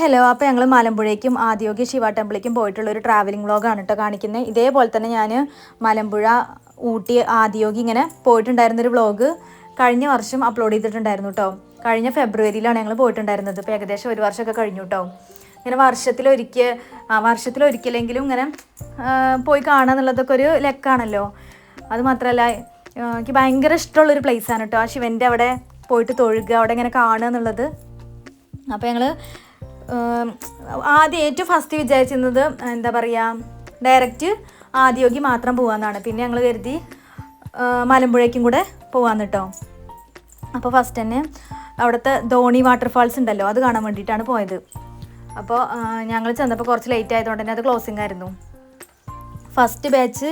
Hello അപ്പോൾ ഞങ്ങൾ മലമ്പുഴയ്ക്കും ആദ്യോഗി ശിവ ടെമ്പിളിലേക്കും പോയിട്ടുള്ള ഒരു ട്രാവലിംഗ് വ്ളോഗാണ് കേട്ടോ കാണിക്കുന്നത് ഇതേപോലെ തന്നെ ഞാൻ മലമ്പുഴ ഊട്ടി ആദ്യോഗി ഇങ്ങനെ പോയിട്ടുണ്ടായിരുന്നൊരു വ്ളോഗ് കഴിഞ്ഞ വർഷം അപ്ലോഡ് ചെയ്തിട്ടുണ്ടായിരുന്നു കേട്ടോ കഴിഞ്ഞ ഫെബ്രുവരിയിലാണ് ഞങ്ങൾ പോയിട്ടുണ്ടായിരുന്നത്. ഇപ്പോൾ ഏകദേശം ഒരു വർഷമൊക്കെ കഴിഞ്ഞു കേട്ടോ ഇങ്ങനെ വർഷത്തിലൊരിക്കൽ വർഷത്തിലൊരിക്കലെങ്കിലും ഇങ്ങനെ പോയി കാണുക എന്നുള്ളതൊക്കെ ഒരു ലെക്കാണല്ലോ. അത് മാത്രമല്ല എനിക്ക് ഭയങ്കര ഇഷ്ടമുള്ളൊരു പ്ലേസാണ് കേട്ടോ ആ ശിവന്റെ അവിടെ പോയിട്ട് തൊഴുക അവിടെ ഇങ്ങനെ കാണുക എന്നുള്ളത്. അപ്പോൾ ഞങ്ങൾ ആദ്യം ഏറ്റവും ഫസ്റ്റ് വിചാരിച്ചിരുന്നത് എന്താ പറയുക ഡയറക്റ്റ് ആദ്യോഗി മാത്രം പോകാമെന്നാണ് പിന്നെ ഞങ്ങൾ കരുതി മലമ്പുഴയ്ക്കും കൂടെ പോകാമെന്ന് കേട്ടോ അപ്പോൾ ഫസ്റ്റ് തന്നെ അവിടുത്തെ ധോണി വാട്ടർഫാൾസ് ഉണ്ടല്ലോ അത് കാണാൻ വേണ്ടിയിട്ടാണ് പോയത്. അപ്പോൾ ഞങ്ങൾ ചെന്നപ്പോൾ കുറച്ച് ലേറ്റ് ആയതുകൊണ്ട് തന്നെ അത് ക്ലോസിംഗ് ആയിരുന്നു. ഫസ്റ്റ് ബാച്ച്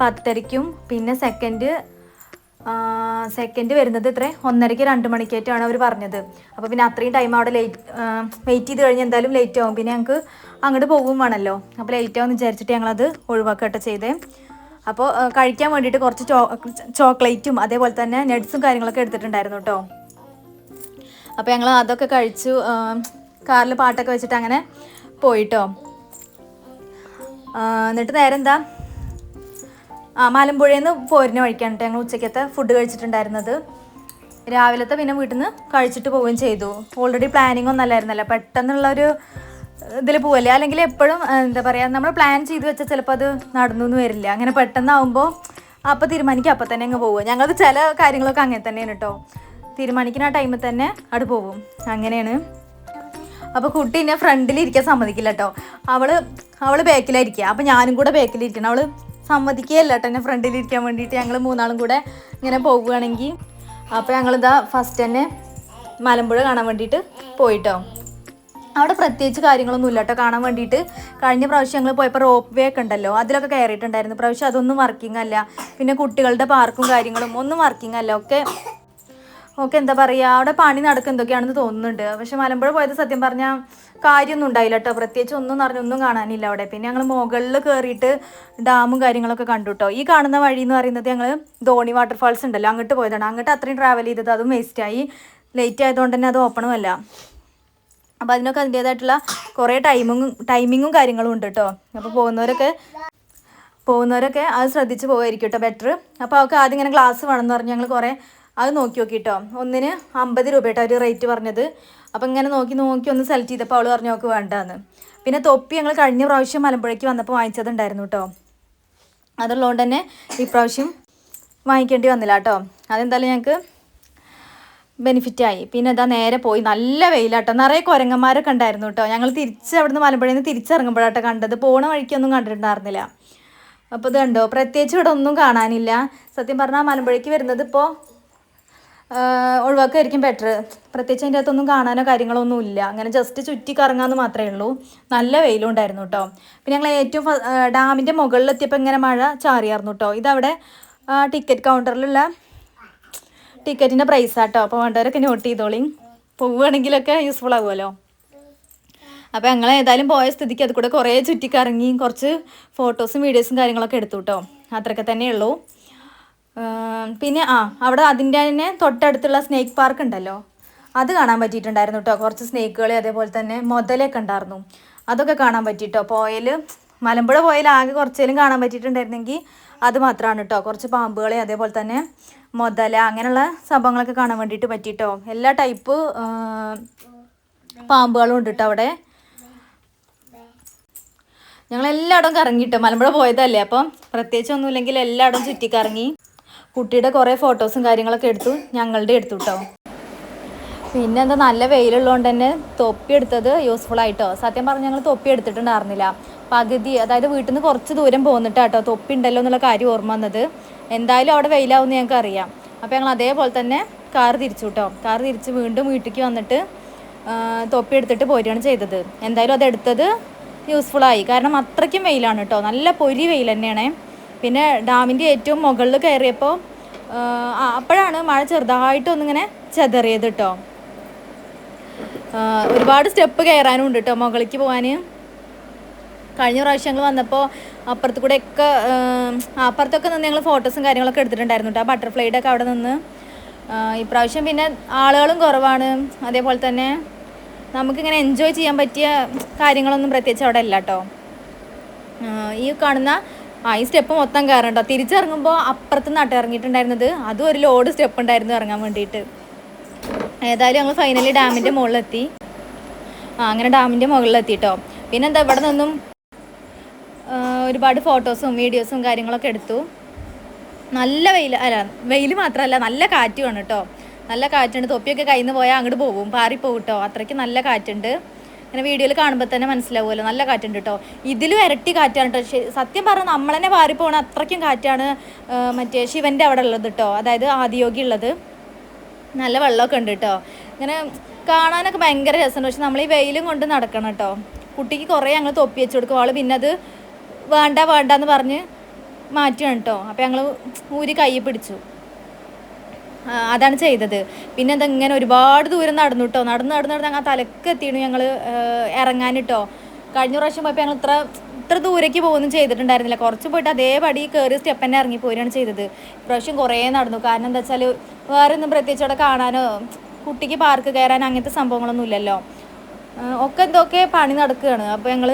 പത്തരയ്ക്കും പിന്നെ സെക്കൻഡ് സെക്കൻഡ് വരുന്നത് ഇത്ര. ഒന്നരയ്ക്ക് രണ്ട് മണിക്കായിട്ടാണ് അവർ പറഞ്ഞത്. അപ്പോൾ പിന്നെ അത്രയും ടൈം അവിടെ ലേറ്റ് വെയിറ്റ് ചെയ്ത് കഴിഞ്ഞ് എന്തായാലും ലേറ്റ് ആവും. പിന്നെ ഞങ്ങൾക്ക് അങ്ങോട്ട് പോകും വേണമല്ലോ അപ്പോൾ ലേറ്റ് ആവുമെന്ന് വിചാരിച്ചിട്ട് ഞങ്ങളത് ഒഴിവാക്കട്ടെ ചെയ്തേ. അപ്പോൾ കഴിക്കാൻ വേണ്ടിയിട്ട് കുറച്ച് ചോക്ലേറ്റും അതേപോലെ തന്നെ നട്ട്സും കാര്യങ്ങളൊക്കെ എടുത്തിട്ടുണ്ടായിരുന്നു കേട്ടോ അപ്പോൾ ഞങ്ങൾ അതൊക്കെ കഴിച്ചു കാറിൽ പാട്ടൊക്കെ വെച്ചിട്ട് അങ്ങനെ പോയിട്ടോ. എന്നിട്ട് നേരെ എന്താ ആ മലമ്പുഴയിൽ നിന്ന് പോരുന്ന വഴിക്കാണ് ഞങ്ങൾ ഉച്ചക്കത്തെ ഫുഡ് കഴിച്ചിട്ടുണ്ടായിരുന്നത്. രാവിലത്തെ പിന്നെ വീട്ടിൽ നിന്ന് കഴിച്ചിട്ട് പോവുകയും ചെയ്തു. ഓൾറെഡി പ്ലാനിങ് അല്ലായിരുന്നല്ലോ പെട്ടെന്നുള്ളൊരു ഇതിൽ പോവല്ലേ? അല്ലെങ്കിൽ എപ്പോഴും എന്താ പറയുക നമ്മൾ പ്ലാൻ ചെയ്ത് വെച്ചാൽ ചിലപ്പോൾ അത് നടന്നു വരില്ല. അങ്ങനെ പെട്ടെന്നാവുമ്പോൾ അപ്പോൾ തീരുമാനിക്കും. അപ്പോൾ തന്നെ അങ്ങ് പോവുക ഞങ്ങൾക്ക് ചില കാര്യങ്ങളൊക്കെ അങ്ങനെ തന്നെയാണ് കേട്ടോ തീരുമാനിക്കുന്ന ആ ടൈമിൽ തന്നെ അവിടെ പോവും. അങ്ങനെയാണ്. അപ്പോൾ കുട്ടി എന്നെ ഫ്രണ്ടിൽ ഇരിക്കാൻ സമ്മതിക്കില്ല കേട്ടോ അവൾ അവൾ ബാക്കിലായിരിക്കുക അപ്പോൾ ഞാനും കൂടെ ബാക്കിലിരിക്കണം അവൾ സമ്മതിക്കുകയല്ല. കേട്ടോ എന്നെ ഫ്രണ്ടിൽ ഇരിക്കാൻ വേണ്ടിയിട്ട് ഞങ്ങൾ മൂന്നാളും കൂടെ ഇങ്ങനെ പോകുകയാണെങ്കിൽ അപ്പോൾ ഞങ്ങളിതാ ഫസ്റ്റ് തന്നെ മലമ്പുഴ കാണാൻ വേണ്ടിയിട്ട് പോയിട്ടോ. അവിടെ പ്രത്യേകിച്ച് കാര്യങ്ങളൊന്നും ഇല്ല കേട്ടോ. കാണാൻ വേണ്ടിയിട്ട് കഴിഞ്ഞ പ്രാവശ്യം ഞങ്ങൾ പോയപ്പോൾ റോപ്പ് വേ ഒക്കെ ഉണ്ടല്ലോ അതിലൊക്കെ കയറിയിട്ടുണ്ടായിരുന്നു പ്രാവശ്യം അതൊന്നും വർക്കിംഗ് അല്ല. പിന്നെ കുട്ടികളുടെ പാർക്കും കാര്യങ്ങളും ഒന്നും വർക്കിംഗ് അല്ല. ഒക്കെ ഓക്കെ എന്താ പറയുക അവിടെ പണി നടക്കും എന്തൊക്കെയാണെന്ന് തോന്നുന്നുണ്ട്. പക്ഷെ മലമ്പുഴ പോയത് സത്യം പറഞ്ഞാൽ കാര്യമൊന്നും ഉണ്ടായില്ല കേട്ടോ പ്രത്യേകിച്ച് ഒന്നും നിറഞ്ഞൊന്നും കാണാനില്ല അവിടെ. പിന്നെ ഞങ്ങൾ മുകളിൽ കയറിയിട്ട് ഡാമും കാര്യങ്ങളൊക്കെ കണ്ടു കേട്ടോ ഈ കാണുന്ന വഴി എന്ന് പറയുന്നത് ഞങ്ങൾ ധോണി വാട്ടർഫാൾസ് ഉണ്ടല്ലോ അങ്ങോട്ട് പോയതാണ്. അങ്ങോട്ട് അത്രയും ട്രാവൽ ചെയ്തത് അതും വേസ്റ്റായി ലേറ്റ് ആയതുകൊണ്ട് തന്നെ അത് ഓപ്പണും അല്ല. അപ്പോൾ അതിനൊക്കെ അതിന്റേതായിട്ടുള്ള കുറേ ടൈമിങ്ങും ടൈമിങ്ങും കാര്യങ്ങളും ഉണ്ട് കേട്ടോ അപ്പോൾ പോകുന്നവരൊക്കെ പോകുന്നവരൊക്കെ അത് ശ്രദ്ധിച്ച് പോകുമായിരിക്കും കേട്ടോ ബെറ്റർ അപ്പോൾ അവൾക്ക് ആദ്യം ഇങ്ങനെ ഗ്ലാസ് വേണമെന്ന് പറഞ്ഞ് ഞങ്ങൾ കുറേ അത് നോക്കി നോക്കി കേട്ടോ ഒന്നിന് അമ്പത് രൂപ കേട്ടോ ഒരു റേറ്റ് പറഞ്ഞത്. അപ്പം ഇങ്ങനെ നോക്കി നോക്കി ഒന്ന് സെലക്ട് ചെയ്തപ്പോൾ അവൾ പറഞ്ഞു നോക്ക് വേണ്ടാന്ന്. പിന്നെ തൊപ്പി ഞങ്ങൾ കഴിഞ്ഞ പ്രാവശ്യം മലമ്പുഴയ്ക്ക് വന്നപ്പോൾ വാങ്ങിച്ചതുണ്ടായിരുന്നു കേട്ടോ അതുള്ളതുകൊണ്ട് തന്നെ ഇപ്രാവശ്യം വാങ്ങിക്കേണ്ടി വന്നില്ല കേട്ടോ അതെന്തായാലും ഞങ്ങൾക്ക് ബെനിഫിറ്റായി പിന്നെ ഇതാ നേരെ പോയി. നല്ല വെയിലാട്ടോ. നിറയെ കുരങ്ങന്മാരൊക്കെ ഉണ്ടായിരുന്നു കേട്ടോ ഞങ്ങൾ തിരിച്ച് അവിടുന്ന് മലമ്പുഴയിൽ നിന്ന് തിരിച്ചിറങ്ങുമ്പോഴാട്ടോ കണ്ടത്. പോണ വഴിക്കൊന്നും കണ്ടിട്ടുണ്ടായിരുന്നില്ല. അപ്പോൾ ഇത് കണ്ടോ പ്രത്യേകിച്ച് ഇവിടെ ഒന്നും കാണാനില്ല. സത്യം പറഞ്ഞാൽ മലമ്പുഴയ്ക്ക് വരുന്നത് ഇപ്പോൾ ഒഴിവാക്കുമായിരിക്കും ബെറ്റർ പ്രത്യേകിച്ച് അതിന്റെ അകത്തൊന്നും കാണാനോ കാര്യങ്ങളോ ഒന്നും ഇല്ല. അങ്ങനെ ജസ്റ്റ് ചുറ്റി കറങ്ങാമെന്ന് മാത്രമേ ഉള്ളൂ. നല്ല വെയിലും ഉണ്ടായിരുന്നു കേട്ടോ പിന്നെ ഞങ്ങൾ ഏറ്റവും ഡാമിന്റെ മുകളിലെത്തിയപ്പോൾ ഇങ്ങനെ മഴ ചാറിയായിരുന്നു കേട്ടോ ഇതവിടെ ടിക്കറ്റ് കൗണ്ടറിലുള്ള ടിക്കറ്റിന്റെ പ്രൈസ് ആട്ടോ അപ്പോൾ വേണ്ടവരൊക്കെ നോട്ട് ചെയ്തോളി. പോവുകയാണെങ്കിലൊക്കെ യൂസ്ഫുൾ ആകുമല്ലോ അപ്പോൾ ഞങ്ങൾ ഏതായാലും പോയ സ്ഥിതിക്ക് അത് കൂടെ കുറേ ചുറ്റിക്കറങ്ങി കുറച്ച് ഫോട്ടോസും വീഡിയോസും കാര്യങ്ങളൊക്കെ എടുത്തു കേട്ടോ അത്രയൊക്കെ തന്നെ ഉള്ളൂ ആം, പിന്നെ ആ അവിടെ അതിന്റെ തന്നെ തൊട്ടടുത്തുള്ള സ്നേക്ക് പാർക്ക് ഉണ്ടല്ലോ അത് കാണാൻ പറ്റിയിട്ടുണ്ടായിരുന്നു കേട്ടോ കുറച്ച് സ്നേക്കുകൾ അതേപോലെ തന്നെ മുതലൊക്കെ ഉണ്ടായിരുന്നു. അതൊക്കെ കാണാൻ പറ്റിയിട്ടോ പോയൽ മലമ്പുഴ പോയൽ ആകെ കുറച്ചേലും കാണാൻ പറ്റിയിട്ടുണ്ടായിരുന്നെങ്കിൽ അത് മാത്രമാണ് കേട്ടോ കുറച്ച് പാമ്പുകളെ അതേപോലെ തന്നെ മുതല അങ്ങനെയുള്ള സംഭവങ്ങളൊക്കെ കാണാൻ വേണ്ടിയിട്ട് പറ്റിയിട്ടോ എല്ലാ ടൈപ്പ് പാമ്പുകളും ഉണ്ട് കേട്ടോ അവിടെ. ഞങ്ങൾ എല്ലായിടവും കറങ്ങിയിട്ടോ മലമ്പുഴ പോയതല്ലേ? അപ്പം പ്രത്യേകിച്ച് ഒന്നുമില്ലെങ്കിൽ എല്ലായിടവും ചുറ്റിക്കറങ്ങി. കുട്ടിയുടെ കുറേ ഫോട്ടോസും കാര്യങ്ങളൊക്കെ എടുത്തു ഞങ്ങളുടെ എടുത്തു കേട്ടോ പിന്നെ എന്താ നല്ല വെയിലുള്ളതുകൊണ്ട് തന്നെ തൊപ്പി എടുത്തത് യൂസ്ഫുൾ ആയിട്ടോ. സത്യം പറഞ്ഞാൽ ഞങ്ങൾ തൊപ്പി എടുത്തിട്ടുണ്ടായിരുന്നില്ല. പകുതി അതായത് വീട്ടിൽ നിന്ന് കുറച്ച് ദൂരം പോന്നിട്ടാട്ടോ തൊപ്പി ഉണ്ടല്ലോ എന്നുള്ള കാര്യം ഓർമ്മ വന്നത്. എന്തായാലും അവിടെ വെയിലാവുമെന്ന് ഞങ്ങൾക്ക് അറിയാം. അപ്പോൾ ഞങ്ങൾ അതേപോലെ തന്നെ കാർ തിരിച്ചു കേട്ടോ കാർ തിരിച്ച് വീണ്ടും വീട്ടിലേക്ക് വന്നിട്ട് തൊപ്പി എടുത്തിട്ട് പോരുകയാണ് ചെയ്തത്. എന്തായാലും അത് എടുത്തത് യൂസ്ഫുൾ ആയി. കാരണം അത്രയ്ക്കും വെയിലാണ് കേട്ടോ നല്ല പൊരി വെയിൽ തന്നെയാണ്. പിന്നെ ഡാമിന്റെ ഏറ്റവും മുകളിൽ കയറിയപ്പോൾ അപ്പോഴാണ് മഴ ചെറുതായിട്ടൊന്നിങ്ങനെ ചെതറിയത് കേട്ടോ ഒരുപാട് സ്റ്റെപ്പ് കയറാനും ഉണ്ട് കേട്ടോ മുകളിലേക്ക് പോകാൻ. കഴിഞ്ഞ പ്രാവശ്യം ഞങ്ങൾ വന്നപ്പോൾ അപ്പുറത്ത് കൂടെ ഒക്കെ അപ്പുറത്തൊക്കെ നിന്ന് ഞങ്ങൾ ഫോട്ടോസും കാര്യങ്ങളൊക്കെ എടുത്തിട്ടുണ്ടായിരുന്നു കേട്ടോ ആ ഒക്കെ അവിടെ നിന്ന്. ഇപ്രാവശ്യം പിന്നെ ആളുകളും കുറവാണ്. അതേപോലെ തന്നെ നമുക്കിങ്ങനെ എൻജോയ് ചെയ്യാൻ പറ്റിയ കാര്യങ്ങളൊന്നും പ്രത്യേകിച്ച് അവിടെ ഇല്ല കേട്ടോ ഈ കാണുന്ന ആ ഈ സ്റ്റെപ്പ് മൊത്തം കയറണം കേട്ടോ തിരിച്ചിറങ്ങുമ്പോൾ അപ്പുറത്ത് നട്ട് ഇറങ്ങിയിട്ടുണ്ടായിരുന്നത് അതും ഒരു ലോഡ് സ്റ്റെപ്പ് ഉണ്ടായിരുന്നു ഇറങ്ങാൻ വേണ്ടിയിട്ട്. ഏതായാലും ഞങ്ങൾ ഫൈനലി ഡാമിന്റെ മുകളിലെത്തി. ആ അങ്ങനെ ഡാമിന്റെ മുകളിലെത്തി കേട്ടോ പിന്നെ എന്താ ഇവിടെ നിന്നും ഒരുപാട് ഫോട്ടോസും വീഡിയോസും കാര്യങ്ങളൊക്കെ എടുത്തു. നല്ല വെയിൽ അല്ല വെയിൽ മാത്രമല്ല നല്ല കാറ്റുമാണ് കേട്ടോ. നല്ല കാറ്റുണ്ട്. തൊപ്പിയൊക്കെ കയ്യിൽ നിന്ന് പോയാൽ അങ്ങോട്ട് പോകും. പാറിപ്പോകും കേട്ടോ. അത്രയ്ക്ക് നല്ല കാറ്റുണ്ട്. ഇങ്ങനെ വീഡിയോയിൽ കാണുമ്പോൾ തന്നെ മനസ്സിലാവുമല്ലോ. നല്ല കാറ്റുണ്ട് കേട്ടോ ഇതിലും ഇരട്ടി കാറ്റാണ് കേട്ടോ സത്യം പറഞ്ഞാൽ നമ്മൾ തന്നെ പോകണ അത്രയ്ക്കും കാറ്റാണ് മറ്റേ ശിവന്റെ അവിടെ ഉള്ളത് കേട്ടോ അതായത് ആദിയോഗി ഉള്ളത്. നല്ല വെള്ളമൊക്കെ ഉണ്ട് കേട്ടോ ഇങ്ങനെ കാണാനൊക്കെ ഭയങ്കര രസമുണ്ട്. പക്ഷെ നമ്മൾ ഈ വെയിലും കൊണ്ട് നടക്കണം കേട്ടോ കുട്ടിക്ക് കുറേ ഞങ്ങൾ തൊപ്പി വെച്ച് കൊടുക്കും. അവൾ പിന്നെ അത് വേണ്ട വേണ്ട എന്ന് പറഞ്ഞ് മാറ്റുകയാണ് കേട്ടോ അപ്പോൾ ഞങ്ങൾ ഊരി കൈ പിടിച്ചു. അതാണ് ചെയ്തത്. പിന്നെ ഇങ്ങനെ ഒരുപാട് ദൂരം നടന്നു കേട്ടോ നടന്ന് നടന്ന് നടന്ന് അങ്ങ് തലക്ക് എത്തിയാണ് ഞങ്ങൾ ഇറങ്ങാൻ കേട്ടോ കഴിഞ്ഞ പ്രാവശ്യം പോയപ്പോൾ ഞങ്ങൾ ഇത്ര ഇത്ര ദൂരേക്ക് പോകുന്നു ചെയ്തിട്ടുണ്ടായിരുന്നില്ല. കുറച്ച് പോയിട്ട് അതേപടി കയറി സ്റ്റെപ്പ് തന്നെ ഇറങ്ങി പോരുകയാണ് ചെയ്തത്. ഇപ്രാവശ്യം കുറേ നടന്നു. കാരണം എന്താ വെച്ചാൽ വേറെ ഒന്നും പ്രത്യേകിച്ച് അവിടെ കാണാനോ കുട്ടിക്ക് പാർക്ക് കയറാൻ അങ്ങനത്തെ സംഭവങ്ങളൊന്നും ഇല്ലല്ലോ. ഒക്കെ എന്തൊക്കെ പണി നടക്കുകയാണ്. അപ്പോൾ ഞങ്ങൾ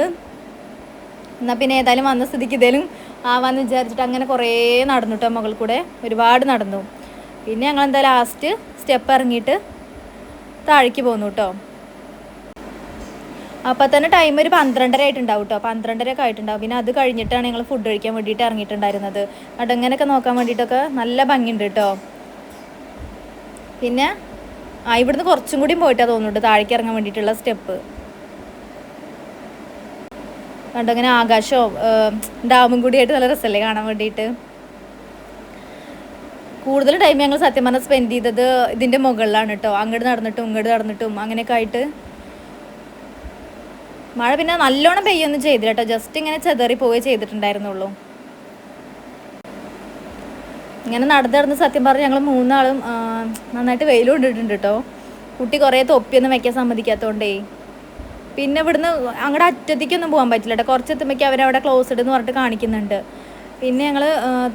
എന്നാൽ പിന്നെ ഏതായാലും വന്ന സ്ഥിതിക്ക് ഇതേലും ആവാന്ന് വിചാരിച്ചിട്ട് അങ്ങനെ കുറേ നടന്നു കേട്ടോ മകൾ കൂടെ ഒരുപാട് നടന്നു. പിന്നെ ഞങ്ങൾ എന്താ ലാസ്റ്റ് സ്റ്റെപ്പ് ഇറങ്ങിയിട്ട് താഴേക്ക് പോന്നു കേട്ടോ അപ്പോൾ തന്നെ ടൈം ഒരു പന്ത്രണ്ടര ആയിട്ടുണ്ടാവും കേട്ടോ പന്ത്രണ്ടര ഒക്കെ ആയിട്ടുണ്ടാവും. പിന്നെ അത് കഴിഞ്ഞിട്ടാണ് ഞങ്ങൾ ഫുഡ് കഴിക്കാൻ വേണ്ടിയിട്ട് ഇറങ്ങിയിട്ടുണ്ടായിരുന്നത്. അടങ്ങനൊക്കെ നോക്കാൻ വേണ്ടിയിട്ടൊക്കെ നല്ല ഭംഗിയുണ്ട് കേട്ടോ പിന്നെ ആ ഇവിടുന്ന് കുറച്ചും കൂടി പോയിട്ടാ തോന്നുന്നുണ്ട് താഴേക്ക് ഇറങ്ങാൻ വേണ്ടിയിട്ടുള്ള സ്റ്റെപ്പ് കണ്ടങ്ങനെ ആകാശവും ഡാമും കൂടിയായിട്ട് നല്ല രസമല്ലേ കാണാൻ വേണ്ടിയിട്ട്? കൂടുതൽ ടൈം ഞങ്ങൾ സത്യം പറഞ്ഞാൽ സ്പെൻഡ് ചെയ്തത് ഇതിന്റെ മുകളിലാണ് കേട്ടോ അങ്ങോട്ട് നടന്നിട്ടും ഇങ്ങോട്ട് നടന്നിട്ടും അങ്ങനെയൊക്കെ ആയിട്ട്. മഴ പിന്നെ നല്ലോണം പെയ്യൊന്നും ചെയ്തില്ല കേട്ടോ ജസ്റ്റ് ഇങ്ങനെ ചെതറി പോവുകയെ ചെയ്തിട്ടുണ്ടായിരുന്നുള്ളൂ. ഇങ്ങനെ നടന്ന് നടന്ന് സത്യം പറഞ്ഞ് ഞങ്ങൾ മൂന്നാളും നന്നായിട്ട് വെയിൽ കൊണ്ടിട്ടുണ്ട് കേട്ടോ കുട്ടി കുറേ തൊപ്പിയൊന്നും വയ്ക്കാൻ സമ്മതിക്കാത്തതുകൊണ്ടേ പിന്നെ ഇവിടുന്ന് അങ്ങോട്ട് അറ്റത്തേക്കൊന്നും പോകാൻ പറ്റില്ല കേട്ടോ കുറച്ച് എത്തുമ്പോഴേക്കും അവരവിടെ ക്ലോസ്ഡ് എന്ന് പറഞ്ഞിട്ട് കാണിക്കുന്നുണ്ട്. പിന്നെ ഞങ്ങൾ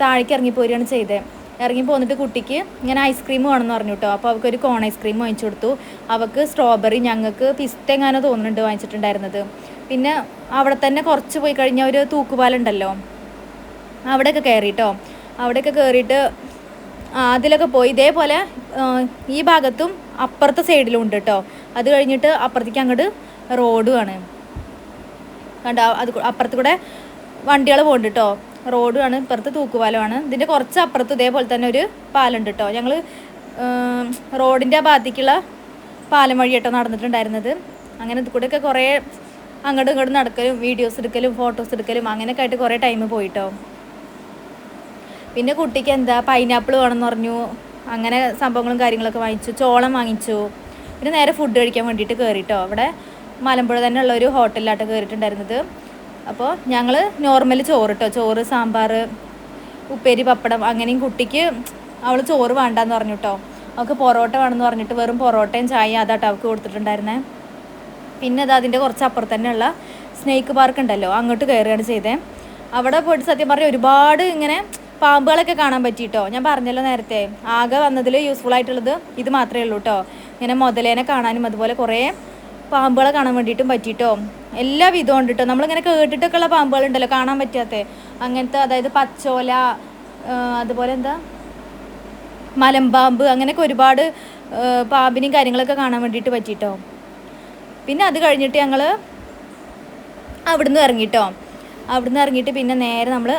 താഴേക്ക് ഇറങ്ങിപ്പോരുകയാണ് ചെയ്തത് ഇറങ്ങി പോന്നിട്ട് കുട്ടിക്ക് ഇങ്ങനെ ഐസ്ക്രീം വേണമെന്ന് പറഞ്ഞു കേട്ടോ അപ്പോൾ അവൾക്ക് ഒരു കോൺ ഐസ്ക്രീം വാങ്ങിച്ചു കൊടുത്തു. അവൾക്ക് സ്ട്രോബെറി ഞങ്ങൾക്ക് പിസ്ത എങ്ങാനോ തോന്നുന്നുണ്ട് വാങ്ങിച്ചിട്ടുണ്ടായിരുന്നത്. പിന്നെ അവിടെ തന്നെ കുറച്ച് പോയി കഴിഞ്ഞാൽ ഒരു തൂക്കുപാലുണ്ടല്ലോ അവിടെയൊക്കെ കയറിട്ടോ അവിടെയൊക്കെ കയറിയിട്ട് അതിലൊക്കെ പോയി. ഇതേപോലെ ഈ ഭാഗത്തും അപ്പുറത്തെ സൈഡിലും ഉണ്ട് കേട്ടോ അത് കഴിഞ്ഞിട്ട് അപ്പുറത്തേക്ക് അങ്ങോട്ട് റോഡുമാണ് കണ്ടോ? അത് അപ്പുറത്ത് കൂടെ വണ്ടികൾ പോകുന്നുണ്ട് കേട്ടോ റോഡുമാണ് ഇപ്പുറത്ത് തൂക്കുപാലമാണ്. ഇതിന്റെ കുറച്ച് അപ്പുറത്ത് ഇതേപോലെ തന്നെ ഒരു പാലുണ്ട് കേട്ടോ. ഞങ്ങൾ റോഡിന്റെ ആ ഭാഗത്തേക്കുള്ള പാലം വഴി കേട്ടോ നടന്നിട്ടുണ്ടായിരുന്നത്. അങ്ങനെ കൂടെയൊക്കെ കുറേ അങ്ങോട്ടും ഇങ്ങോട്ടും നടക്കലും വീഡിയോസ് എടുക്കലും ഫോട്ടോസ് എടുക്കലും അങ്ങനെയൊക്കെ ആയിട്ട് കുറേ ടൈം പോയിട്ടോ. പിന്നെ കുട്ടിക്ക് എന്താ പൈനാപ്പിൾ വേണമെന്ന് പറഞ്ഞു. അങ്ങനെ സംഭവങ്ങളും കാര്യങ്ങളൊക്കെ വാങ്ങിച്ചു ചോളം വാങ്ങിച്ചു. പിന്നെ നേരെ ഫുഡ് കഴിക്കാൻ വേണ്ടിയിട്ട് കയറിയിട്ടോ അവിടെ മലമ്പുഴ തന്നെയുള്ള ഒരു ഹോട്ടലിലാട്ടോ കയറിയിട്ടുണ്ടായിരുന്നത് അപ്പോൾ ഞങ്ങൾ നോർമൽ ചോറ് കേട്ടോ ചോറ് സാമ്പാർ ഉപ്പേരി പപ്പടം അങ്ങനെയും കുട്ടിക്ക് അവൾ ചോറ് വേണ്ടാന്ന് പറഞ്ഞു കേട്ടോ അവൾക്ക് പൊറോട്ട വേണമെന്ന് പറഞ്ഞിട്ട് വെറും പൊറോട്ടയും ചായയും അതാട്ടോ അവൾക്ക് കൊടുത്തിട്ടുണ്ടായിരുന്നേ. പിന്നെ അത് അതിന്റെ കുറച്ച് അപ്പുറത്ത് തന്നെയുള്ള സ്നേക്ക് പാർക്ക് ഉണ്ടല്ലോ അങ്ങോട്ട് കയറുകയാണ് ചെയ്തേ. അവിടെ പോയിട്ട് സത്യം പറഞ്ഞാൽ ഒരുപാട് ഇങ്ങനെ പാമ്പുകളൊക്കെ കാണാൻ പറ്റിയിട്ടോ ഞാൻ പറഞ്ഞല്ലോ നേരത്തെ ആകെ വന്നതിൽ യൂസ്ഫുൾ ആയിട്ടുള്ളത് ഇത് മാത്രമേ ഉള്ളൂ കേട്ടോ ഇങ്ങനെ മുതലേനെ കാണാനും അതുപോലെ കുറേ പാമ്പുകളെ കാണാൻ വേണ്ടിയിട്ടും പറ്റിയിട്ടോ എല്ലാ വിധവും ഉണ്ട് കേട്ടോ നമ്മളിങ്ങനെ കേട്ടിട്ടൊക്കെ ഉള്ള പാമ്പുകളുണ്ടല്ലോ കാണാൻ പറ്റാത്ത. അങ്ങനത്തെ അതായത് പച്ചോല അതുപോലെ എന്താ? മലമ്പാമ്പ് അങ്ങനെയൊക്കെ ഒരുപാട് പാമ്പിനെയും കാര്യങ്ങളൊക്കെ കാണാൻ വേണ്ടിയിട്ട് പറ്റിയിട്ടോ പിന്നെ അത് കഴിഞ്ഞിട്ട് ഞങ്ങൾ അവിടുന്ന് ഇറങ്ങിട്ടോ. അവിടുന്ന് ഇറങ്ങിയിട്ട് പിന്നെ നേരെ നമ്മൾ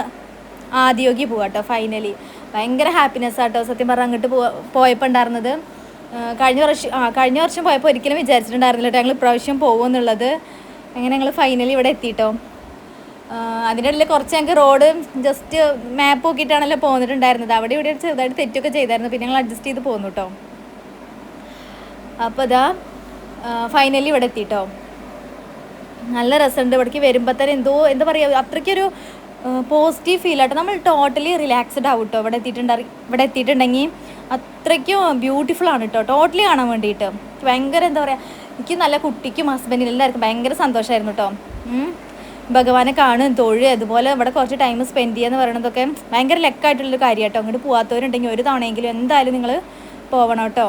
ആദിയോഗി പോവാ കേട്ടോ ഫൈനലി ഭയങ്കര ഹാപ്പിനെസ് ആട്ടോ സത്യം പറഞ്ഞാൽ അങ്ങോട്ട് പോയപ്പോൾ ഉണ്ടായിരുന്നത്. കഴിഞ്ഞ വർഷം ആ കഴിഞ്ഞ വർഷം പോയപ്പോൾ ഒരിക്കലും വിചാരിച്ചിട്ടുണ്ടായിരുന്നില്ല കേട്ടോ ഞങ്ങൾ ഇപ്രാവശ്യം പോകുമെന്നുള്ളത് അങ്ങനെ ഞങ്ങൾ ഫൈനലി ഇവിടെ എത്തിയിട്ടോ അതിന്റെ ഇടയിൽ കുറച്ച് ഞങ്ങൾക്ക് റോഡ് ജസ്റ്റ് മാപ്പ് നോക്കിയിട്ടാണല്ലോ പോന്നിട്ടുണ്ടായിരുന്നത്. അവിടെ ഇവിടെ ചെറുതായിട്ട് തെറ്റൊക്കെ ചെയ്തായിരുന്നു. പിന്നെ ഞങ്ങൾ അഡ്ജസ്റ്റ് ചെയ്ത് പോന്നു കേട്ടോ അപ്പോൾ ഇതാ ഫൈനലി ഇവിടെ എത്തിയിട്ടോ നല്ല രസമുണ്ട്. ഇവിടേക്ക് വരുമ്പോൾ തന്നെ എന്തോ എന്താ പറയുക അത്രയ്ക്കൊരു പോസിറ്റീവ് ഫീൽ ആട്ടോ. നമ്മൾ ടോട്ടലി റിലാക്സ്ഡ് ആവും കേട്ടോ ഇവിടെ എത്തിയിട്ടുണ്ട ഇവിടെ എത്തിയിട്ടുണ്ടെങ്കിൽ അത്രയ്ക്കും ബ്യൂട്ടിഫുൾ ആണ് കേട്ടോ ടോട്ടലി കാണാൻ വേണ്ടിയിട്ട്. ഭയങ്കര എന്താ പറയുക എനിക്ക് നല്ല കുട്ടിക്കും ഹസ്ബൻഡിനും എല്ലാവർക്കും ഭയങ്കര സന്തോഷമായിരുന്നു കേട്ടോ. ഭഗവാനെ കാണും തൊഴു അതുപോലെ ഇവിടെ കുറച്ച് ടൈം സ്പെൻഡ് ചെയ്യുക എന്ന് പറയുന്നതൊക്കെ ഭയങ്കര ലക്കായിട്ടുള്ളൊരു കാര്യം കേട്ടോ അങ്ങോട്ട് പോകാത്തവരുണ്ടെങ്കിൽ ഒരു തവണയെങ്കിലും എന്തായാലും നിങ്ങൾ പോവണം കേട്ടോ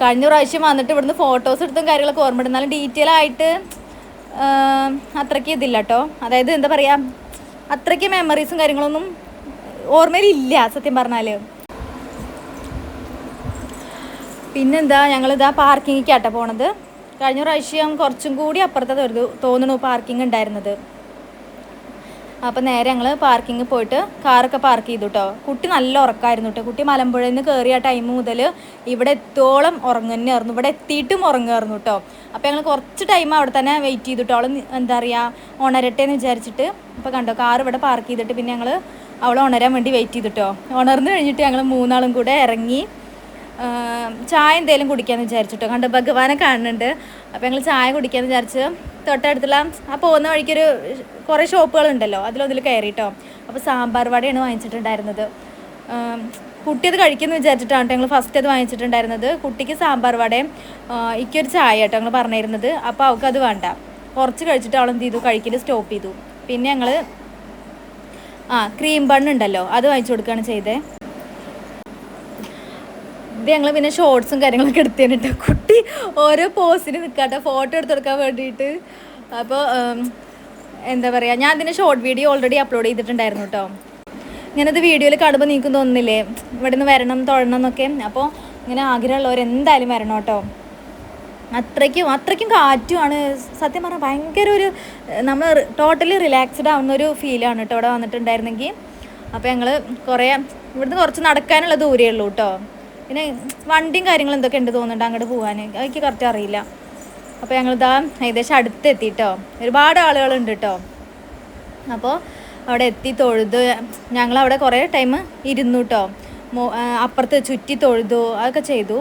കഴിഞ്ഞ പ്രാവശ്യം വന്നിട്ട് ഇവിടുന്ന് ഫോട്ടോസ് എടുത്തും കാര്യങ്ങളൊക്കെ ഓർമ്മ ഇടുന്നാലും ഡീറ്റെയിൽ ആയിട്ട് അത്രയ്ക്ക് ഇതില്ല കേട്ടോ അതായത് എന്താ പറയുക അത്രയ്ക്ക് മെമ്മറീസും കാര്യങ്ങളൊന്നും ഓർമ്മയിലില്ല സത്യം പറഞ്ഞാൽ പിന്നെന്താ ഞങ്ങളിതാ പാർക്കിങ്ങിക്കാട്ടോ പോണത്. കഴിഞ്ഞ പ്രാവശ്യം കുറച്ചും കൂടി അപ്പുറത്തെ തോന്നുന്നു പാർക്കിംഗ് ഉണ്ടായിരുന്നത് അപ്പോൾ നേരെ ഞങ്ങൾ പാർക്കിങ്ങിൽ പോയിട്ട് കാറൊക്കെ പാർക്ക് ചെയ്തു കേട്ടോ കുട്ടി നല്ല ഉറക്കമായിരുന്നു കേട്ടോ കുട്ടി മലമ്പുഴയിൽ നിന്ന് കയറിയ ടൈം മുതൽ ഇവിടെ എത്തോളം ഉറങ്ങുന്നതായിരുന്നു ഇവിടെ എത്തിയിട്ടും ഉറങ്ങുമായിരുന്നു കേട്ടോ അപ്പോൾ ഞങ്ങൾ കുറച്ച് ടൈം അവിടെ തന്നെ വെയിറ്റ് ചെയ്തു കേട്ടോ അവൾ എന്താ പറയുക ഉണരട്ടെ എന്ന് വിചാരിച്ചിട്ട്. ഇപ്പോൾ കണ്ടോ കാർ ഇവിടെ പാർക്ക് ചെയ്തിട്ട് പിന്നെ ഞങ്ങൾ അവളെ ഉണരാൻ വേണ്ടി വെയിറ്റ് ചെയ്തു കേട്ടോ ഉണർന്നു കഴിഞ്ഞിട്ട് ഞങ്ങൾ മൂന്നാളും കൂടെ ഇറങ്ങി ചായ എന്തേലും കുടിക്കാന്ന് വിചാരിച്ചിട്ടോ. കണ്ട് ഭഗവാനെ കാണുന്നുണ്ട്. അപ്പോൾ ഞങ്ങൾ ചായ കുടിക്കാന്ന് വിചാരിച്ച് തൊട്ടടുത്തുള്ള ആ പോകുന്ന വഴിക്കൊരു കുറേ ഷോപ്പുകളുണ്ടല്ലോ അതിലൊന്നിൽ കയറിയിട്ടോ അപ്പോൾ സാമ്പാർ വടയാണ് വാങ്ങിച്ചിട്ടുണ്ടായിരുന്നത്. കുട്ടി അത് കഴിക്കുമെന്ന് വിചാരിച്ചിട്ടാണ് ഞങ്ങൾ ഫസ്റ്റ് അത് വാങ്ങിച്ചിട്ടുണ്ടായിരുന്നത്. കുട്ടിക്ക് സാമ്പാർ വടയും ഇക്കൊരു ചായ കേട്ടോ ഞങ്ങൾ പറഞ്ഞിരുന്നത്. അപ്പോൾ അവൾക്ക് അത് വേണ്ട. കുറച്ച് കഴിച്ചിട്ട് അവൾ എന്ത് ചെയ്തു? കഴിക്കൽ സ്റ്റോപ്പ് ചെയ്തു. പിന്നെ ഞങ്ങൾ ആ ക്രീം ബണ്ണുണ്ടല്ലോ അത് വാങ്ങിച്ചു കൊടുക്കുകയാണ് ചെയ്തത് ഇത് ഞങ്ങൾ പിന്നെ ഷോർട്സും കാര്യങ്ങളൊക്കെ എടുത്തേന് കേട്ടോ കുട്ടി ഓരോ പോസിന് നിൽക്കാട്ടെ ഫോട്ടോ എടുത്തെടുക്കാൻ വേണ്ടിയിട്ട്. അപ്പോൾ എന്താ പറയുക ഞാൻ ഇതിന്റെ ഷോർട്ട് വീഡിയോ ഓൾറെഡി അപ്ലോഡ് ചെയ്തിട്ടുണ്ടായിരുന്നു കേട്ടോ ഞാനത് വീഡിയോയിൽ കാണുമ്പോൾ നീക്കും തോന്നുന്നില്ലേ ഇവിടെ നിന്ന് വരണം തൊഴണം എന്നൊക്കെ. അപ്പോൾ ഇങ്ങനെ ആഗ്രഹമുള്ളവർ എന്തായാലും വരണം കേട്ടോ അത്രയ്ക്കും അത്രയ്ക്കും കാറ്റുമാണ്. സത്യം പറഞ്ഞാൽ ഭയങ്കര ഒരു നമ്മൾ ടോട്ടലി റിലാക്സ്ഡ് ആവുന്ന ഒരു ഫീലാണ് കേട്ടോ ഇവിടെ വന്നിട്ടുണ്ടായിരുന്നെങ്കിൽ. അപ്പോൾ ഞങ്ങൾ കുറേ ഇവിടുന്ന് കുറച്ച് നടക്കാനുള്ള ദൂരേ ഉള്ളൂ കേട്ടോ പിന്നെ വണ്ടിയും കാര്യങ്ങളും എന്തൊക്കെ ഉണ്ട് തോന്നുന്നുണ്ട് അങ്ങോട്ട് പോകാൻ എനിക്ക് കറക്റ്റ് അറിയില്ല. അപ്പോൾ ഞങ്ങളിതാ ഏകദേശം അടുത്തെത്തി കേട്ടോ ഒരുപാട് ആളുകളുണ്ട് കേട്ടോ അപ്പോൾ അവിടെ എത്തി തൊഴുതു ഞങ്ങൾ അവിടെ കുറേ ടൈം ഇരുന്നു കേട്ടോ അപ്പുറത്ത് ചുറ്റി തൊഴുതു അതൊക്കെ ചെയ്തു.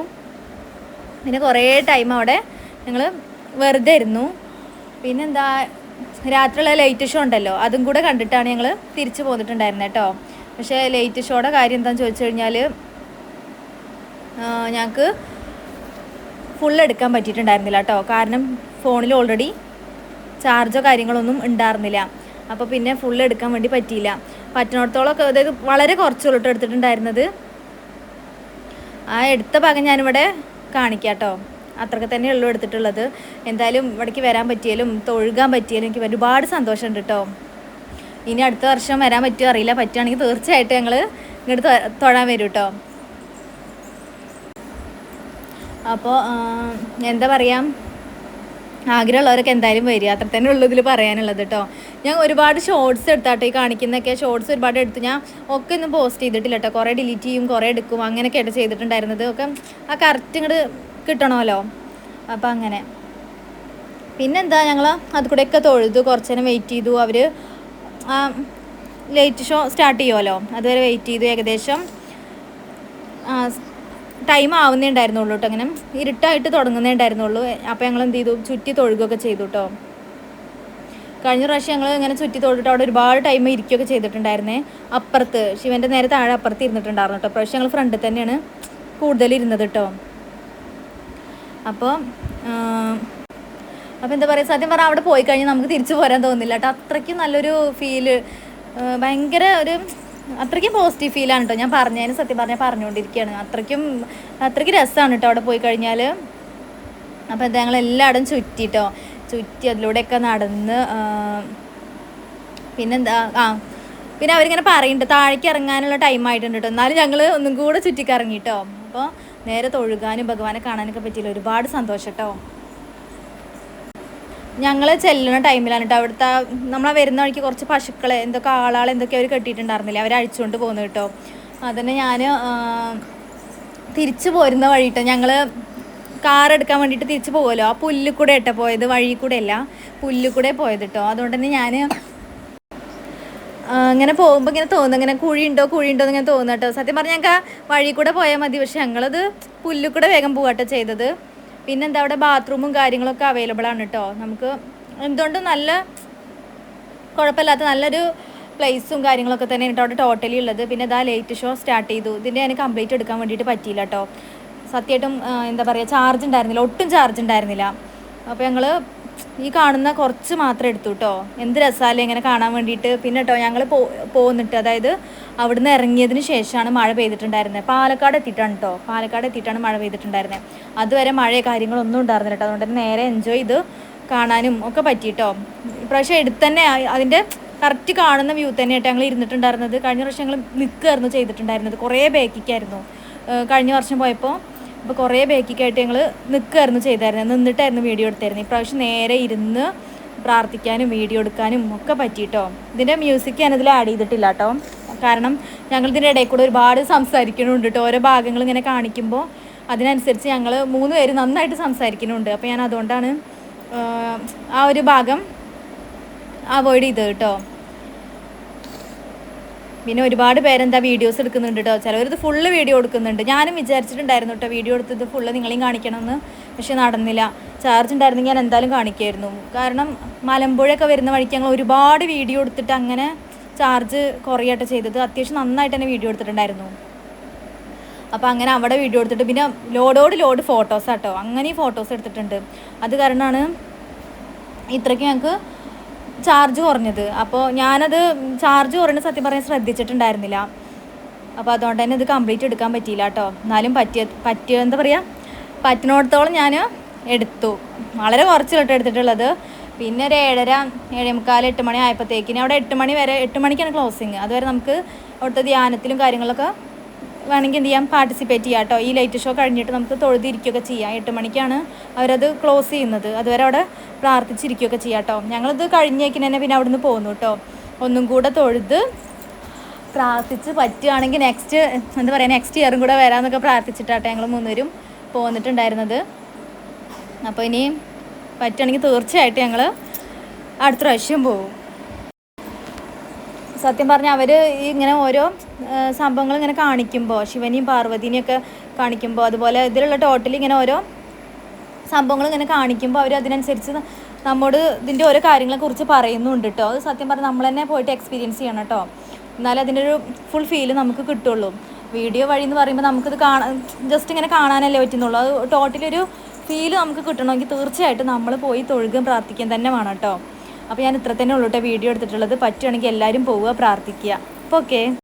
പിന്നെ കുറേ ടൈം അവിടെ ഞങ്ങൾ വെറുതെ ഇരുന്നു. പിന്നെന്താ രാത്രിയുള്ള ലൈറ്റ് ഷോ ഉണ്ടല്ലോ അതും കൂടെ കണ്ടിട്ടാണ് ഞങ്ങൾ തിരിച്ചു പോന്നിട്ടുണ്ടായിരുന്നത് കേട്ടോ പക്ഷേ ലൈറ്റ് ഷോയുടെ കാര്യം എന്താണെന്ന് ചോദിച്ചു കഴിഞ്ഞാൽ ഞങ്ങൾക്ക് ഫുൾ എടുക്കാൻ പറ്റിയിട്ടുണ്ടായിരുന്നില്ല കേട്ടോ കാരണം ഫോണിൽ ഓൾറെഡി ചാർജോ കാര്യങ്ങളൊന്നും ഉണ്ടായിരുന്നില്ല. അപ്പോൾ പിന്നെ ഫുൾ എടുക്കാൻ വേണ്ടി പറ്റിയില്ല. പറ്റുന്നിടത്തോളമൊക്കെ അതായത് വളരെ കുറച്ചുള്ളൂ കേട്ടോ എടുത്തിട്ടുണ്ടായിരുന്നത്. ആ എടുത്ത ഭാഗം ഞാനിവിടെ കാണിക്കാം കേട്ടോ അത്രയ്ക്ക് തന്നെ ഉള്ളൂ എടുത്തിട്ടുള്ളത്. എന്തായാലും ഇവിടേക്ക് വരാൻ പറ്റിയാലും തൊഴുകാൻ പറ്റിയാലും എനിക്ക് ഒരുപാട് സന്തോഷമുണ്ട് കേട്ടോ ഇനി അടുത്ത വർഷം വരാൻ പറ്റുമോ അറിയില്ല. പറ്റുകയാണെങ്കിൽ തീർച്ചയായിട്ടും ഞങ്ങൾ ഇങ്ങോട്ട് തൊഴാൻ വരും കേട്ടോ അപ്പോൾ എന്താ പറയുക ആഗ്രഹമുള്ളവരൊക്കെ എന്തായാലും വരിക. അത്ര തന്നെ ഉള്ളൂ പറയാനുള്ളത് കേട്ടോ ഞാൻ ഒരുപാട് ഷോർട്സ് എടുത്താട്ടോ ഈ കാണിക്കുന്നൊക്കെ ഷോർട്സ് ഒരുപാട് എടുത്ത് ഞാൻ ഒക്കെ ഒന്നും പോസ്റ്റ് ചെയ്തിട്ടില്ല കേട്ടോ കുറേ ഡിലീറ്റ് ചെയ്യും കുറേ എടുക്കും അങ്ങനെയൊക്കെ ആയിട്ട് ചെയ്തിട്ടുണ്ടായിരുന്നത്. ഒക്കെ ആ കറക്റ്റ് ഇങ്ങോട്ട് കിട്ടണമല്ലോ. അപ്പോൾ അങ്ങനെ. പിന്നെന്താ ഞങ്ങൾ അത് കൂടെയൊക്കെ തൊഴുതു കുറച്ച് നേരം വെയിറ്റ് ചെയ്തു. അവർ ലേറ്റ് ഷോ സ്റ്റാർട്ട് ചെയ്യുമല്ലോ അതുവരെ വെയിറ്റ് ചെയ്തു. ഏകദേശം ടൈം ആവുന്നേ ഉണ്ടായിരുന്നുള്ളൂ കേട്ടോ അങ്ങനെ ഇരുട്ടായിട്ട് തുടങ്ങുന്നേ അപ്പോൾ ഞങ്ങൾ എന്ത് ചെയ്തു? ചുറ്റി തൊഴുകയൊക്കെ ചെയ്തു കേട്ടോ കഴിഞ്ഞ പ്രാവശ്യം ഞങ്ങൾ ഇങ്ങനെ ചുറ്റി തൊഴിട്ട് അവിടെ ഒരുപാട് ടൈം ഇരിക്കുകയൊക്കെ ചെയ്തിട്ടുണ്ടായിരുന്നേ. അപ്പുറത്ത് ശിവന്റെ നേരെ താഴെ അപ്പുറത്ത് ഇരുന്നിട്ടുണ്ടായിരുന്നു കേട്ടോ പ്രാവശ്യം ഞങ്ങൾ ഫ്രണ്ടിൽ തന്നെയാണ് കൂടുതൽ ഇരുന്നത് കേട്ടോ അപ്പോൾ അപ്പോൾ എന്താ പറയുക സത്യം പറഞ്ഞാൽ അവിടെ പോയി കഴിഞ്ഞാൽ നമുക്ക് തിരിച്ചു പോരാൻ തോന്നുന്നില്ല കേട്ടോ അത്രയ്ക്കും നല്ലൊരു ഫീൽ ഭയങ്കര ഒരു അത്രയ്ക്കും പോസിറ്റീവ് ഫീലാണ് കേട്ടോ ഞാൻ പറഞ്ഞതിന് സത്യം പറഞ്ഞാൽ പറഞ്ഞുകൊണ്ടിരിക്കുകയാണ് അത്രയ്ക്കും അത്രയ്ക്ക് രസമാണ് കേട്ടോ അവിടെ പോയി കഴിഞ്ഞാൽ അപ്പോൾ എന്താ ഞങ്ങൾ എല്ലായിടും ചുറ്റിട്ടോ ചുറ്റി അതിലൂടെയൊക്കെ നടന്ന് പിന്നെന്താ ആ പിന്നെ അവരിങ്ങനെ പറയുന്നുണ്ട് താഴേക്ക് ഇറങ്ങാനുള്ള ടൈം ആയിട്ടുണ്ട് കേട്ടോ എന്നാലും ഞങ്ങൾ ഒന്നും കൂടെ ചുറ്റിക്കറങ്ങി കേട്ടോ അപ്പോൾ നേരെ തൊഴുകാനും ഭഗവാനെ കാണാനൊക്കെ പറ്റിയില്ല. ഒരുപാട് സന്തോഷം കേട്ടോ ഞങ്ങൾ ചെല്ലുന്ന ടൈമിലാണ് കേട്ടോ അവിടുത്തെ നമ്മളെ വരുന്ന വഴിക്ക് കുറച്ച് പശുക്കളെ എന്തൊക്കെ ആളാൾ എന്തൊക്കെ അവർ കെട്ടിയിട്ടുണ്ടായിരുന്നില്ല? അവർ അഴിച്ചുകൊണ്ട് പോകുന്നു കേട്ടോ അതന്നെ ഞാൻ തിരിച്ചു പോരുന്ന വഴി കേട്ടോ ഞങ്ങൾ കാർ എടുക്കാൻ വേണ്ടിയിട്ട് തിരിച്ചു പോകുമല്ലോ ആ പുല്ലിൽ കൂടെ ഇട്ട പോയത് വഴി കൂടെ അല്ല പുല്ലിൽ കൂടെ പോയത് കേട്ടോ അതുകൊണ്ട് തന്നെ ഞാൻ ഇങ്ങനെ പോകുമ്പോൾ ഇങ്ങനെ തോന്നുന്നു ഇങ്ങനെ കുഴിയുണ്ടോ കുഴിയുണ്ടോ എന്ന് ഇങ്ങനെ തോന്നുന്നു കേട്ടോ സത്യം പറഞ്ഞാൽ ഞങ്ങൾക്ക് വഴി കൂടെ പോയാൽ മതി. പക്ഷെ ഞങ്ങളത് പുല്ലിൽ കൂടെ വേഗം പോകാട്ടോ ചെയ്തത്. പിന്നെ എന്താ അവിടെ ബാത്റൂമും കാര്യങ്ങളൊക്കെ അവൈലബിൾ ആണ് കേട്ടോ നമുക്ക് എന്തുകൊണ്ടും നല്ല കുഴപ്പമില്ലാത്ത നല്ലൊരു പ്ലേസും കാര്യങ്ങളൊക്കെ തന്നെ കേട്ടോ അവിടെ ടോട്ടലി ഉള്ളത്. പിന്നെ ഇതാ ലേറ്റ് ഷോ സ്റ്റാർട്ട് ചെയ്തു. ഇതിന്റെ ഞാൻ കംപ്ലീറ്റ് എടുക്കാൻ വേണ്ടിയിട്ട് പറ്റിയില്ല കേട്ടോ സത്യമായിട്ടും എന്താ പറയുക ചാർജ് ഉണ്ടായിരുന്നില്ല. ഒട്ടും ചാർജ് ഉണ്ടായിരുന്നില്ല. അപ്പോൾ ഞങ്ങൾ ഈ കാണുന്ന കുറച്ച് മാത്രം എടുത്തു കേട്ടോ എന്ത് രസമല്ലേ ഇങ്ങനെ കാണാൻ വേണ്ടിയിട്ട്. പിന്നെ കേട്ടോ ഞങ്ങൾ പോ പോന്നിട്ട് അതായത് അവിടുന്ന് ഇറങ്ങിയതിന് ശേഷമാണ് മഴ പെയ്തിട്ടുണ്ടായിരുന്നത്. പാലക്കാട് എത്തിയിട്ടാണ് കേട്ടോ പാലക്കാട് എത്തിയിട്ടാണ് മഴ പെയ്തിട്ടുണ്ടായിരുന്നത്. അതുവരെ മഴയോ കാര്യങ്ങളൊന്നും ഉണ്ടായിരുന്നില്ല കേട്ടോ അതുകൊണ്ട് തന്നെ നേരെ എൻജോയ് ചെയ്ത് കാണാനും ഒക്കെ പറ്റിയിട്ടോ. ഇപ്രാവശ്യം എടുത്ത് തന്നെ അതിന്റെ കറക്റ്റ് കാണുന്ന വ്യൂ തന്നെയായിട്ട് ഞങ്ങൾ ഇരുന്നിട്ടുണ്ടായിരുന്നത്. കഴിഞ്ഞ പ്രാവശ്യം ഞങ്ങൾ നിൽക്കുകയായിരുന്നു ചെയ്തിട്ടുണ്ടായിരുന്നത്. കുറേ ബേക്കിക്കായിരുന്നു. കഴിഞ്ഞ വർഷം പോയപ്പോൾ അപ്പോൾ കുറേ ബേക്കിക്കായിട്ട് ഞങ്ങൾ നിൽക്കുകയായിരുന്നു ചെയ്തായിരുന്നത്. നിന്നിട്ടായിരുന്നു വീഡിയോ എടുത്തായിരുന്നു ഇപ്രാവശ്യം നേരെ ഇരുന്ന് പ്രാർത്ഥിക്കാനും വീഡിയോ എടുക്കാനും ഒക്കെ പറ്റിയിട്ടോ ഇതിന്റെ മ്യൂസിക് ഞാനതിൽ ആഡ് ചെയ്തിട്ടില്ല കേട്ടോ കാരണം ഞങ്ങൾ ഇതിന്റെ ഇടയിൽ കൂടെ ഒരുപാട് സംസാരിക്കണുണ്ട് കേട്ടോ ഓരോ ഭാഗങ്ങൾ ഇങ്ങനെ കാണിക്കുമ്പോൾ അതിനനുസരിച്ച് ഞങ്ങൾ മൂന്ന് പേര് നന്നായിട്ട് സംസാരിക്കുന്നുണ്ട്. അപ്പോൾ ഞാൻ അതുകൊണ്ടാണ് ആ ഒരു ഭാഗം അവോയ്ഡ് ചെയ്തത് കേട്ടോ പിന്നെ ഒരുപാട് പേരെന്താ വീഡിയോസ് എടുക്കുന്നുണ്ട് കേട്ടോ ചിലവരിത് ഫുള്ള് വീഡിയോ എടുക്കുന്നുണ്ട്. ഞാനും വിചാരിച്ചിട്ടുണ്ടായിരുന്നു കേട്ടോ വീഡിയോ എടുത്തത് ഫുള്ള് നിങ്ങളെയും കാണിക്കണമെന്ന് പക്ഷെ നടന്നില്ല. ചാർജ് ഉണ്ടായിരുന്നെങ്കിൽ ഞാൻ എന്തായാലും കാണിക്കായിരുന്നു. കാരണം മലമ്പുഴയൊക്കെ വരുന്ന വഴിക്ക് ഞങ്ങൾ ഒരുപാട് വീഡിയോ എടുത്തിട്ട് അങ്ങനെ ചാർജ് കുറയട്ടെ ചെയ്തത്. അത്യാവശ്യം നന്നായിട്ട് തന്നെ വീഡിയോ എടുത്തിട്ടുണ്ടായിരുന്നു. അപ്പോൾ അങ്ങനെ അവിടെ വീഡിയോ എടുത്തിട്ട് പിന്നെ ലോഡോട് ലോഡ് ഫോട്ടോസ് കേട്ടോ അങ്ങനെ ഫോട്ടോസ് എടുത്തിട്ടുണ്ട്. അത് കാരണമാണ് ഇത്രയ്ക്ക് ഞങ്ങൾക്ക് ചാർജ് കുറഞ്ഞത്. അപ്പോൾ ഞാനത് ചാർജ് കുറഞ്ഞ സത്യം പറയാൻ ശ്രദ്ധിച്ചിട്ടുണ്ടായിരുന്നില്ല. അപ്പോൾ അതുകൊണ്ട് തന്നെ ഇത് കംപ്ലീറ്റ് എടുക്കാൻ പറ്റിയില്ല കേട്ടോ എന്നാലും പറ്റിയ പറ്റിയ എന്താ പറയുക പറ്റുന്നിടത്തോളം ഞാൻ എടുത്തു. വളരെ കുറച്ച് കേട്ടോ എടുത്തിട്ടുള്ളത്. പിന്നെ ഒരു ഏഴര ഏഴേ മുക്കാൽ എട്ട് മണി ആയപ്പോഴത്തേക്കിന് അവിടെ എട്ട് മണി വരെ എട്ട് മണിക്കാണ് ക്ലോസിങ് അതുവരെ നമുക്ക് അവിടുത്തെ ധ്യാനത്തിലും കാര്യങ്ങളൊക്കെ വേണമെങ്കിൽ എന്ത് ചെയ്യാം? പാർട്ടിസിപ്പേറ്റ് ചെയ്യാം കേട്ടോ ഈ ലൈറ്റ് ഷോ കഴിഞ്ഞിട്ട് നമുക്ക് തൊഴുതിരിക്കുകയൊക്കെ ചെയ്യാം. എട്ട് മണിക്കാണ് അവരത് ക്ലോസ് ചെയ്യുന്നത്. അതുവരെ അവിടെ പ്രാർത്ഥിച്ചിരിക്കുകയൊക്കെ ചെയ്യാം കേട്ടോ ഞങ്ങളിത് കഴിഞ്ഞേക്കിന് തന്നെ പിന്നെ അവിടുന്ന് പോന്നു കേട്ടോ ഒന്നും കൂടെ തൊഴുത് പ്രാർത്ഥിച്ച് പറ്റുകയാണെങ്കിൽ നെക്സ്റ്റ് എന്താ പറയുക നെക്സ്റ്റ് ഇയറും കൂടെ വരാമെന്നൊക്കെ പ്രാർത്ഥിച്ചിട്ടാട്ടെ ഞങ്ങൾ മൂന്നുപേരും പോന്നിട്ടുണ്ടായിരുന്നത്. അപ്പോൾ ഇനി പറ്റുകയാണെങ്കിൽ തീർച്ചയായിട്ടും ഞങ്ങൾ അടുത്ത പ്രാവശ്യം പോകും സത്യം പറഞ്ഞാൽ അവർ ഇങ്ങനെ ഓരോ സംഭവങ്ങൾ ഇങ്ങനെ കാണിക്കുമ്പോൾ ശിവനെയും പാർവതിനെയും ഒക്കെ കാണിക്കുമ്പോൾ അതുപോലെ ഇതിലുള്ള ടോട്ടലി ഇങ്ങനെ ഓരോ സംഭവങ്ങൾ ഇങ്ങനെ കാണിക്കുമ്പോൾ അവർ അതിനനുസരിച്ച് നമ്മോട് ഇതിന്റെ ഓരോ കാര്യങ്ങളെക്കുറിച്ച് പറയുന്നുണ്ട് കേട്ടോ അത് സത്യം പറഞ്ഞാൽ നമ്മൾ തന്നെ പോയിട്ട് എക്സ്പീരിയൻസ് ചെയ്യണം കേട്ടോ എന്നാലേ അതിന്റെ ഒരു ഫുൾ ഫീൽ നമുക്ക് കിട്ടുള്ളൂ. വീഡിയോ വഴി എന്ന് പറയുമ്പോൾ നമുക്കിത് കാണാൻ ജസ്റ്റ് ഇങ്ങനെ കാണാനല്ലേ പറ്റുന്നുള്ളൂ. അത് ടോട്ടലി ഒരു ഫീൽ നമുക്ക് കിട്ടണമെങ്കിൽ തീർച്ചയായിട്ടും നമ്മൾ പോയി തൊഴുകയും പ്രാർത്ഥിക്കാൻ തന്നെ വേണം കേട്ടോ അപ്പോൾ ഞാൻ ഇത്ര തന്നെ ഉള്ളൂട്ടെ വീഡിയോ എടുത്തിട്ടുള്ളത്. പറ്റുകയാണെങ്കിൽ എല്ലാവരും പോവുക പ്രാർത്ഥിക്കുക. അപ്പോൾ ഓക്കെ